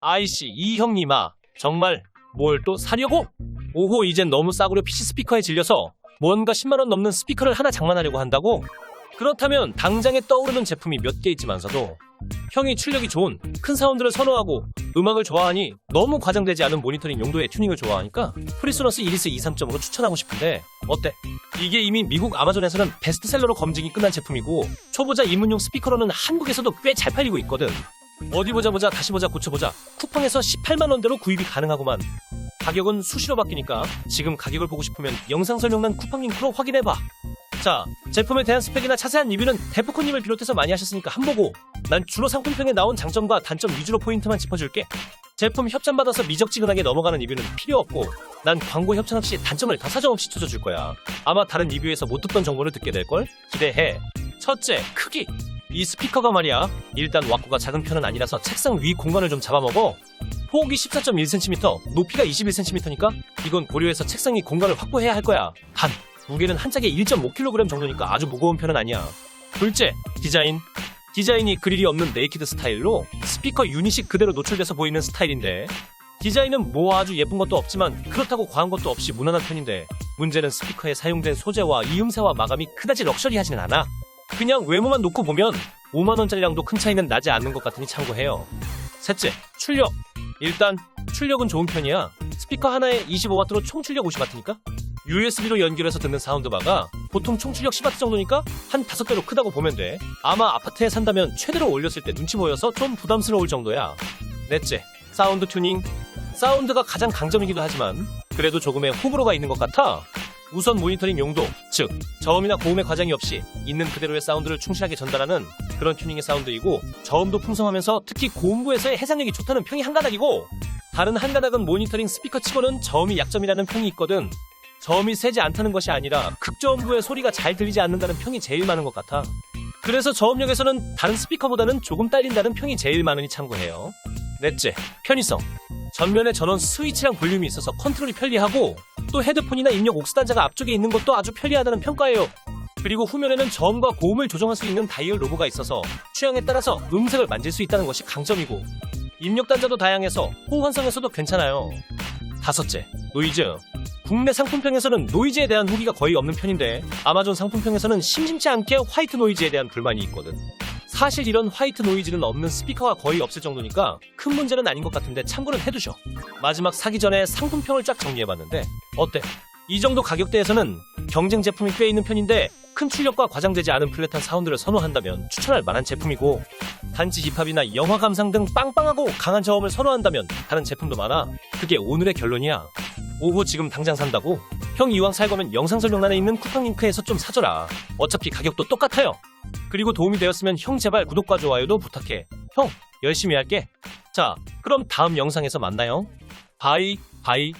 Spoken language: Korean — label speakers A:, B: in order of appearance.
A: 아이씨 이 형님아 정말 뭘 또 사려고? 오호 이젠 너무 싸구려 PC 스피커에 질려서 뭔가 10만원 넘는 스피커를 하나 장만하려고 한다고? 그렇다면 당장에 떠오르는 제품이 몇 개 있지만서도 형이 출력이 좋은 큰 사운드를 선호하고 음악을 좋아하니 너무 과장되지 않은 모니터링 용도의 튜닝을 좋아하니까 프리소너스 이리스 2.3.5로 추천하고 싶은데 어때? 이게 이미 미국 아마존에서는 베스트셀러로 검증이 끝난 제품이고 초보자 입문용 스피커로는 한국에서도 꽤 잘 팔리고 있거든 어디 보자 보자 다시 보자 고쳐보자. 쿠팡에서 18만원대로 구입이 가능하구만. 가격은 수시로 바뀌니까 지금 가격을 보고 싶으면 영상 설명란 쿠팡 링크로 확인해봐. 자 제품에 대한 스펙이나 자세한 리뷰는 데프콘님을 비롯해서 많이 하셨으니까 한 보고 난 주로 상품평에 나온 장점과 단점 위주로 포인트만 짚어줄게. 제품 협찬받아서 미적지근하게 넘어가는 리뷰는 필요 없고 난 광고 협찬 없이 단점을 다 사정 없이 쳐줘줄 거야. 아마 다른 리뷰에서 못 듣던 정보를 듣게 될걸? 기대해. 첫째 크기 이 스피커가 말이야 일단 왁구가 작은 편은 아니라서 책상 위 공간을 좀 잡아먹어 폭이 14.1cm, 높이가 21cm니까 이건 고려해서 책상 위 공간을 확보해야 할 거야. 단, 무게는 한 짝에 1.5kg 정도니까 아주 무거운 편은 아니야. 둘째, 디자인. 디자인이 그릴이 없는 네이키드 스타일로 스피커 유닛이 그대로 노출돼서 보이는 스타일인데 디자인은 뭐 아주 예쁜 것도 없지만 그렇다고 과한 것도 없이 무난한 편인데 문제는 스피커에 사용된 소재와 이음새와 마감이 그다지 럭셔리하지는 않아. 그냥 외모만 놓고 보면 5만원짜리랑도 큰 차이는 나지 않는 것 같으니 참고해요. 셋째, 출력. 일단 출력은 좋은 편이야. 스피커 하나에 25W로 총 출력 50W니까 USB로 연결해서 듣는 사운드바가 보통 총 출력 10W 정도니까 한 5배로 크다고 보면 돼. 아마 아파트에 산다면 최대로 올렸을 때 눈치 보여서 좀 부담스러울 정도야. 넷째, 사운드 튜닝. 사운드가 가장 강점이기도 하지만 그래도 조금의 호불호가 있는 것 같아. 우선 모니터링 용도, 즉 저음이나 고음의 과장이 없이 있는 그대로의 사운드를 충실하게 전달하는 그런 튜닝의 사운드이고 저음도 풍성하면서 특히 고음부에서의 해상력이 좋다는 평이 한 가닥이고 다른 한 가닥은 모니터링 스피커 치고는 저음이 약점이라는 평이 있거든. 저음이 세지 않다는 것이 아니라 극저음부의 소리가 잘 들리지 않는다는 평이 제일 많은 것 같아. 그래서 저음력에서는 다른 스피커보다는 조금 딸린다는 평이 제일 많으니 참고해요. 넷째, 편의성. 전면에 전원 스위치랑 볼륨이 있어서 컨트롤이 편리하고 또 헤드폰이나 입력 옥스 단자가 앞쪽에 있는 것도 아주 편리하다는 평가예요. 그리고 후면에는 저음과 고음을 조정할 수 있는 다이얼 로고가 있어서 취향에 따라서 음색을 만질 수 있다는 것이 강점이고 입력 단자도 다양해서 호환성에서도 괜찮아요. 다섯째, 노이즈. 국내 상품평에서는 노이즈에 대한 후기가 거의 없는 편인데 아마존 상품평에서는 심심치 않게 화이트 노이즈에 대한 불만이 있거든. 사실 이런 화이트 노이즈는 없는 스피커가 거의 없을 정도니까 큰 문제는 아닌 것 같은데 참고는 해두셔. 마지막 사기 전에 상품평을 쫙 정리해봤는데 어때? 이 정도 가격대에서는 경쟁 제품이 꽤 있는 편인데 큰 출력과 과장되지 않은 플랫한 사운드를 선호한다면 추천할 만한 제품이고 단지 힙합이나 영화 감상 등 빵빵하고 강한 저음을 선호한다면 다른 제품도 많아. 그게 오늘의 결론이야. 오후 지금 당장 산다고? 형 이왕 살 거면 영상 설명란에 있는 쿠팡 링크에서 좀 사줘라. 어차피 가격도 똑같아요. 그리고 도움이 되었으면 형 제발 구독과 좋아요도 부탁해. 형 열심히 할게. 자, 그럼 다음 영상에서 만나요. 바이 바이